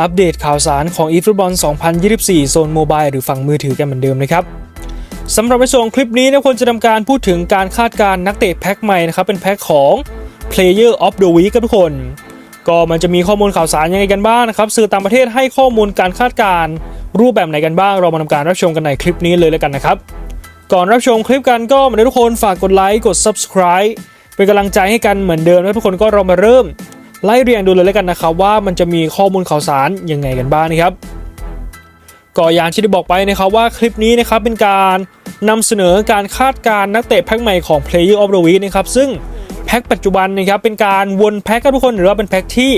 อัปเดตข่าวสารของ e f o o t b a l 2024 โซนโมบายหรือฝั่งมือถือกันเหมือนเดิมนะครับสำหรับในส่วนคลิปนี้นะคนจะทำการพูดถึงการคาดการณ์นักเตะแพ็คใหม่นะครับ เป็นแพ็คของ Player of the Week ครับทุกคน ก็มันจะมีข้อมูลข่าวสารยังไงกันบ้างนะครับ สื่อต่างประเทศให้ข้อมูลการคาดการณ์รูปแบบไหนกันบ้าง เรามาทำการรับชมกันในคลิปนี้เลยแล้วกันนะครับ ก่อนรับชมคลิปกันก็เหมือนทุกคนฝากกดไลค์กด subscribe เป็นกำลังใจให้กันเหมือนเดิมนะทุกคนก็เรามาเริ่ม ไล่เรียงดูเลยแล้วกันนะครับว่ามันจะมีข้อมูลข่าวสารยังไงกันบ้างนะครับก็อย่างที่ได้บอกไปนะครับว่าคลิปนี้นะครับเป็นการนำเสนอการคาดการณ์นักเตะแพ็คใหม่ของ Player of the Week นะครับซึ่งแพ็คปัจจุบันนะครับเป็นการวนแพ็คครับทุกคนหรือว่าเป็นแพ็คที่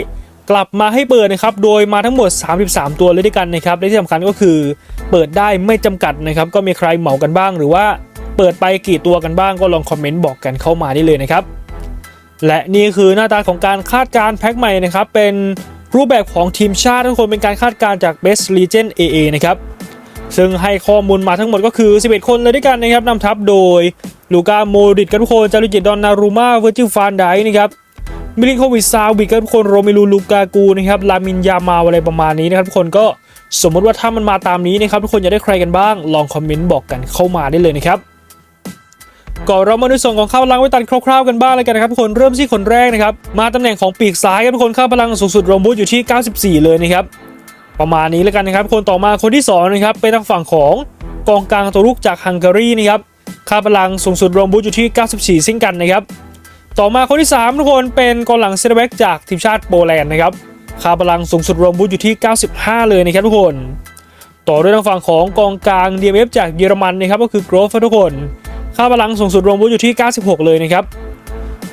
กลับมาให้เปิดนะครับ โดยมาทั้งหมด 33 ตัวเลยด้วยกันนะครับ และที่สำคัญก็คือเปิดได้ไม่จำกัดนะครับ ก็มีใครเหมากันบ้าง หรือว่าเปิดไปกี่ตัวกันบ้างก็ลองคอมเมนต์บอกกันเข้ามาได้เลยนะครับ และนี่คือหน้าตาของการคาดการแพ็คใหม่นะครับเป็นรูปแบบของทีมชาติทุกคนเป็นการคาดการจาก Best Legend AA นะครับซึ่งให้ข้อมูลมาทั้งหมดก็คือ 11 คนเลยด้วยกันนะครับนำทัพโดย ลูกาโมดิตกับทุกคนจารุจิตดอนนารูมาเวอร์จิฟานไดนะครับมิลินโควิชซาวิกกับทุกคนโรเมลูลูกากูนะครับลามินยามาอะไรประมาณนี้นะครับทุกคนก็สมมติว่าถ้ามันมาตามนี้นะครับทุกคนอยากได้ใครกันบ้างลองคอมเมนต์บอกกันเข้ามาได้เลยนะครับ ก่อนเรามาดูส่วนของข้าวพลังไว้ตันคร่าวๆกันบ้างเลยกันนะครับทุกคนเริ่มที่คนแรกนะครับมาตำแหน่งของปีกซ้ายครับทุกคนข้าวพลังสูงสุดรวมบูทอยู่ที่ 94 เลยนะครับประมาณนี้แล้วกันนะครับคนต่อมาคนที่2นะครับเป็นทางฝั่งของกองกลางตัวลุกจากฮังการีนะครับค่าพลังสูงสุดรวมบูทอยู่ที่ 94 เช่นกันนะครับ ต่อมาคนที่ 3 ทุกคนเป็นกองหลังเซนเตอร์แบ็กจากทีมชาติโปแลนด์นะครับค่าพลังสูงสุดรวมบูทอยู่ที่ 95 เลยนะครับทุกคน ต่อด้วยทางฝั่งของกองกลาง DMF จากเยอรมันนะครับก็คือโกรฟทุกคน ค่าพลังสูงสุดรวมบูทอยู่ที่ 96 เลยนะครับ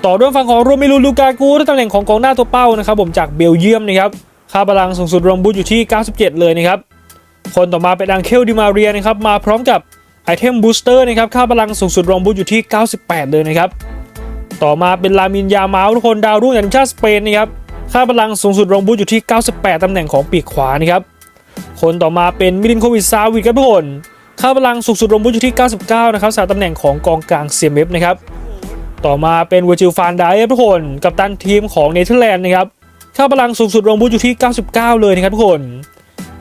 ต่อด้วยฝั่งของโรเมลูลูกากูที่ตำแหน่งของกองหน้าตัวเป้านะครับผมจากเบลเยียมนะครับค่าพลังสูงสุดรวมบูทอยู่ที่ 97 เลยนะครับคนต่อมาเป็นอังเคลดิมาเรียนะครับมาพร้อมกับไอเทมบูสเตอร์นะครับค่าพลังสูงสุดรวมบูทอยู่ที่ 98 เลยนะครับต่อมาเป็นลามินยาเมาทุกคนดาวรุ่งจากทีมชาติสเปนนะครับค่าพลังสูงสุดรวมบูทอยู่ที่ 98 ตำแหน่งของปีกขวานะครับคนต่อมาเป็นมิลินโควิชซาวิกครับทุกคน ค่าพลังสูงสุดรวมบุญอยู่ที่ 99 นะครับสามตำแหน่งของกองกลาง CMF นะครับ ต่อมาเป็นเวอร์จิลฟานไดทุกคน กับตันทีมของเนเธอร์แลนด์นะครับ ค่าพลังสูงสุดรวมบุญอยู่ที่ 99 เลยนะครับทุกคน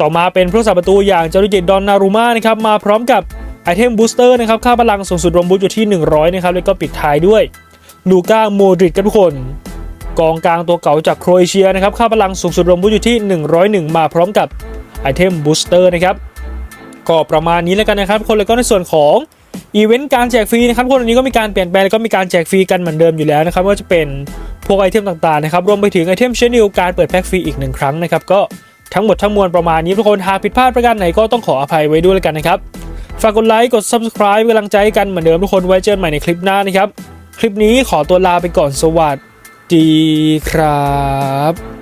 ต่อมาเป็นผู้สับประตูอย่างจารุจิตดอนนารูมานะครับ มาพร้อมกับไอเทมบูสเตอร์นะครับ ค่าพลังสูงสุดรวมบุญอยู่ที่ 100 นะครับ แล้วก็ปิดท้ายด้วยลูก้าโมดริดครับทุกคน กองกลางตัวเก่าจากโครเอเชียนะครับ ค่าพลังสูงสุดรวมบุญอยู่ที่ 101 มาพร้อมกับไอเทมบูสเตอร์นะครับ ก็ประมาณนี้แล้วกันนะครับทุกคนแล้วก็ในส่วนของอีเวนต์การแจกฟรีนะครับทุกคนอันนี้ก็มีการเปลี่ยนแปลงแล้วก็มีการแจกฟรีกันเหมือนเดิมอยู่แล้วนะครับว่าจะเป็นพวกไอเทมต่างๆนะครับรวมไปถึงไอเทมเชนิลการเปิดแพ็คฟรีอีกหนึ่งครั้งนะครับก็ทั้งหมดทั้งมวลประมาณนี้ทุกคนหากผิดพลาดประการไหนก็ต้องขออภัยไว้ด้วยแล้วกันนะครับฝากกดไลค์กด subscribe เป็นกำลังใจให้กันเหมือนเดิมทุกคนไว้เจอกันใหม่ในคลิปหน้านะครับคลิปนี้ขอตัวลาไปก่อนสวัสดีครับ